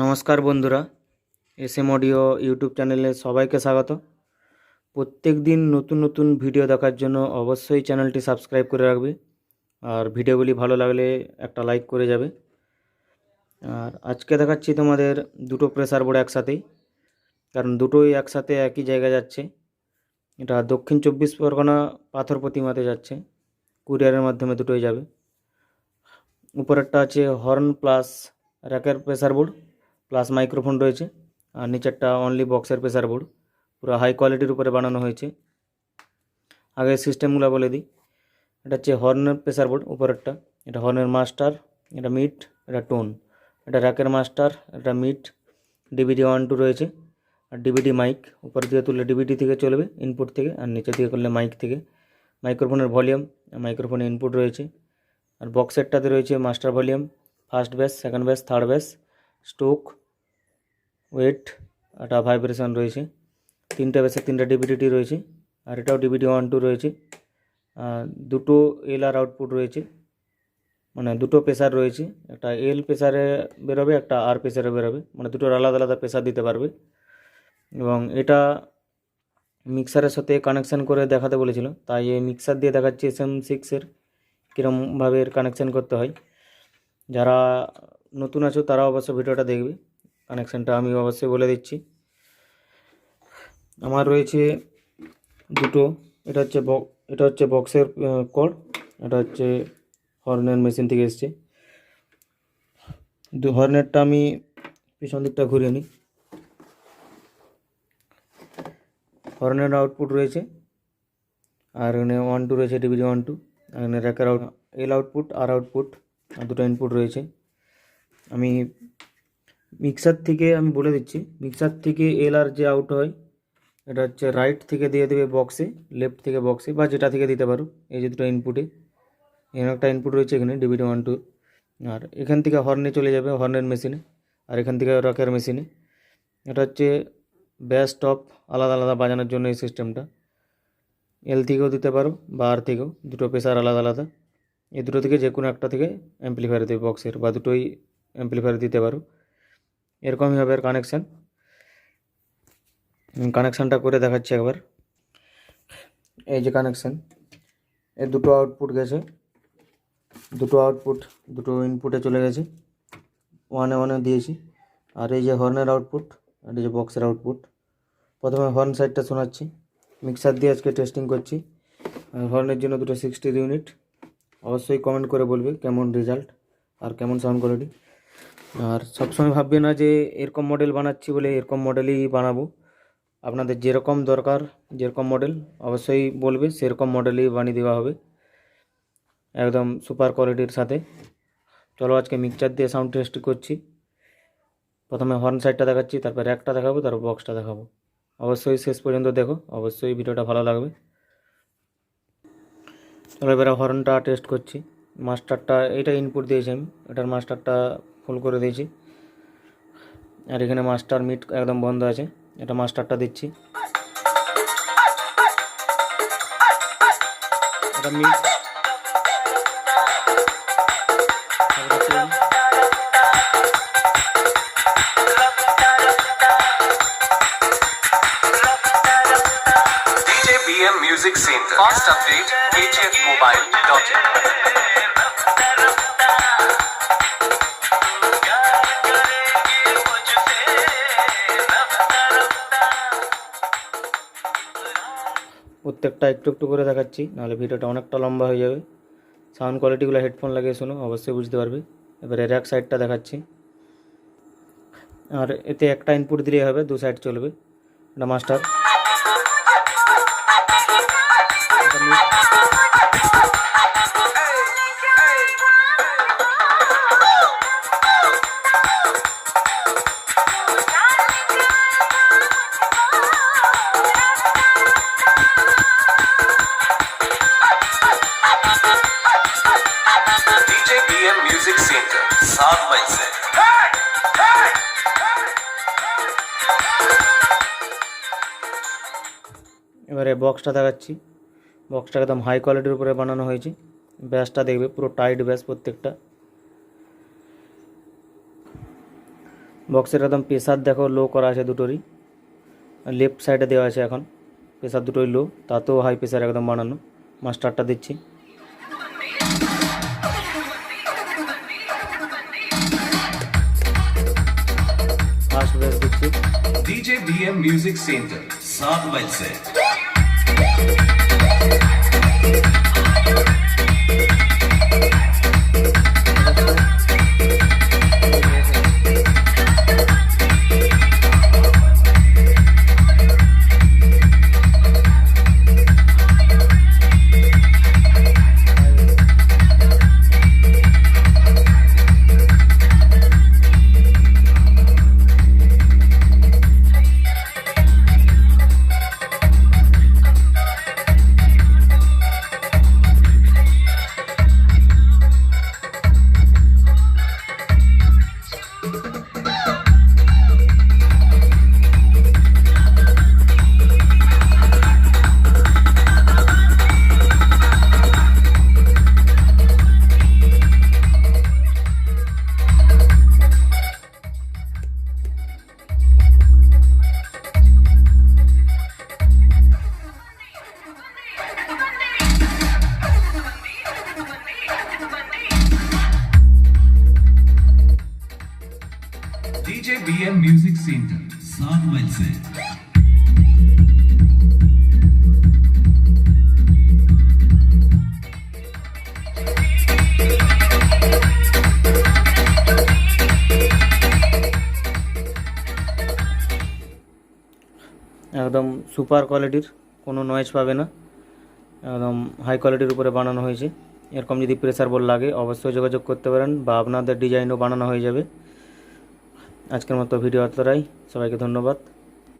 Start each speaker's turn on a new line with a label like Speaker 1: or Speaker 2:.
Speaker 1: নমস্কার বন্ধুরা S M audio YouTube চ্যানেলে সবাইকে স্বাগত। প্রত্যেক দিন নতুন নতুন ভিডিও দেখার জন্য অবশ্যই চ্যানেলটি সাবস্ক্রাইব করে রাখবে, আর ভিডিওগুলি ভালো লাগলে একটা লাইক করে যাবে। আর আজকে দেখাচ্ছি তোমাদের দুটো প্রেসার বোর্ড একসাথেই, কারণ দুটোই একসাথে একই জায়গায় যাচ্ছে। এটা দক্ষিণ চব্বিশ পরগনা পাথর প্রতিমাতে যাচ্ছে, কুরিয়ারের মাধ্যমে দুটোই যাবে। উপরেরটা আছে হর্ন প্লাস র্যাকের প্রেসার বোর্ড প্লাস মাইক্রোফোন রয়েছে, আর নিচেরটা অনলি বক্সের প্রেসার বোর্ড পুরো হাই কোয়ালিটির উপরে বানানো হয়েছে। আগে সিস্টেমগুলো বলে দিই, এটা হচ্ছে হর্নের প্রেসার বোর্ড উপরেরটা। এটা হর্নের মাস্টার এটা মিড এটা টোন এটা র্যাকের মাস্টার এটা মিড ডিভিডি ওয়ান টু রয়েছে, আর ডিভিডি মাইক উপর দিকে তুললে ডিভিডি থেকে চলবে ইনপুট থেকে, আর নিচে দিকে করলে মাইক থেকে। মাইক্রোফোনের ভলিউম মাইক্রোফোনের ইনপুট রয়েছে, আর বক্সেরটাতে রয়েছে master volume first bass second bass third bass stroke ওয়েট একটা ভাইব্রেশন রয়েছে। তিনটে ব্যাসে তিনটা ডিভিডিটি রয়েছে আর এটাও ডিভিডি ওয়ান টু রয়েছে। দুটো এল আর আউটপুট রয়েছে। মানে দুটো প্রেসার রয়েছে। একটা এল প্রেসারে বেরোবে, একটা আর প্রেসারে বেরোবে। মানে দুটোর আলাদা আলাদা প্রেসার দিতে পারবে। এবং এটা মিক্সারের সাথে কানেকশান করে দেখাতে বলেছিল। তাই এই মিক্সার দিয়ে দেখাচ্ছি এস এম সিক্সের কীরমভাবে এর কানেকশান করতে হয়। যারা নতুন আছো তারা অবশ্য ভিডিওটা দেখবে। কানেকশানটা আমি অবশ্যই বলে দিচ্ছি। আমার রয়েছে দুটো, এটা হচ্ছে এটা হচ্ছে বক্সের কর এটা হচ্ছে হর্নের মেশিন থেকে এসছে। দু হর্নেরটা আমি পিছন দিকটা ঘুরিয়ে নিই। হর্নের আউটপুট রয়েছে, আর এখানে ওয়ান টু রয়েছে ডিভিডি ওয়ান টু এখানে র্যাকের আউট এল আউটপুট আর আউটপুট আর দুটো ইনপুট রয়েছে। আমি মিক্সার থেকে আমি বলে দিচ্ছি। মিক্সার থেকে এল আর যে আউট হয়, এটা হচ্ছে রাইট থেকে দিয়ে দেবে বক্সে লেফট থেকে বক্সে বা যেটা থেকে দিতে পারো। এই যে দুটো ইনপুটে এখানে একটা ইনপুট রয়েছে এখানে ডিভিডি ওয়ান টু আর এখান থেকে হর্নে চলে যাবে হর্নের মেশিনে আর এখান থেকে রকের মেশিনে এটা হচ্ছে ব্যাস টপ আলাদা আলাদা বাজানোর জন্য এই সিস্টেমটা এল থেকেও দিতে পারো বা আর থেকেও, দুটো প্রেসার আলাদা আলাদা। এই দুটো থেকে যে কোনো একটা থেকে অ্যাম্পলিফায়ার দেবে বক্সের বা দুটোই অ্যাম্পলিফায়ার দিতে পারো। এরকমই হবে এর কানেকশান কানেকশানটা করে দেখাচ্ছি একবার। এই যে কানেকশান এর দুটো আউটপুট গেছে। দুটো আউটপুট দুটো ইনপুটে চলে গেছে। ওয়ানে ওয়ানে দিয়েছি। আর এই যে হর্নের আউটপুট আর এই যে বক্সের আউটপুট প্রথমে হর্ন সাইডটা শোনাচ্ছি। মিক্সার দিয়ে আজকে টেস্টিং করছি। হর্নের জন্য দুটো সিক্সটি ইউনিট অবশ্যই কমেন্ট করে বলবে কেমন রেজাল্ট আর কেমন সাউন্ড কোয়ালিটি আর সবসময় ভাববে না যে এরকম মডেল বানাচ্ছি বলে এরকম মডেলই বানাবো। আপনাদের যেরকম দরকার, যেরকম মডেল অবশ্যই বলবে সেরকম মডেলই বানিয়ে দেওয়া হবে। একদম সুপার কোয়ালিটির সাথে। চলো আজকে মিক্সচার দিয়ে সাউন্ড টেস্ট করছি। প্রথমে হর্ন সাইডটা দেখাচ্ছি, তারপর একটা দেখাবো, তারপর বক্সটা দেখাবো। অবশ্যই শেষ পর্যন্ত দেখো, অবশ্যই ভিডিওটা ভালো লাগবে। চলো এবারে হর্নটা টেস্ট করছি। মাস্টারটা এইটা ইনপুট দিয়েছি আমি। এটার মাস্টারটা ফুল করে দিয়েছি আর এখানে মাস্টার মিট একদম বন্ধ আছে এটা মাস্টারটা দিচ্ছি এটা meet
Speaker 2: Music Center. Fast update hfmobile.in.
Speaker 1: প্রত্যেকটা একটু একটু করে দেখাচ্ছি, নাহলে ভিডিওটা অনেকটা লম্বা হয়ে যাবে। সাউন্ড কোয়ালিটিগুলো হেডফোন লাগিয়ে শুনো, অবশ্যই বুঝতে পারবে। এবারে র্যাক সাইডটা দেখাচ্ছি। আর এতে একটা ইনপুট দিলেই হবে, দু সাইড চলবে। এটা master
Speaker 2: BM Music Center. South Mindset.
Speaker 1: এবারে বক্সটা দেখাচ্ছি। বক্সটা একদম হাই কোয়ালিটির উপরে বানানো হয়েছে। ব্যাসটা দেখবে, পুরো টাইট ব্যাস প্রত্যেকটা। বক্সের একদম প্রেসার দেখো লো করা আছে দুটোরই। লেফট সাইডে দেওয়া আছে এখন। প্রেসার দুটোই লো তাতেও হাই প্রেসার একদম বানানো। মাস্টারটা দিচ্ছি।
Speaker 2: DJ BM Music Center, South Welser. Center south ওয়েলসে
Speaker 1: একদম সুপার কোয়ালিটির কোনো নয়েজ পাবে না। একদম হাই কোয়ালিটির উপরে বানানো হয়েছে। এরকম যদি প্রেসার বোর্ড লাগে, অবশ্যই যোগাযোগ করতে পারেন বা আপনাদের ডিজাইনও বানানো হয়ে যাবে। আজকের মতো ভিডিও এতটাই। সবাইকে ধন্যবাদ।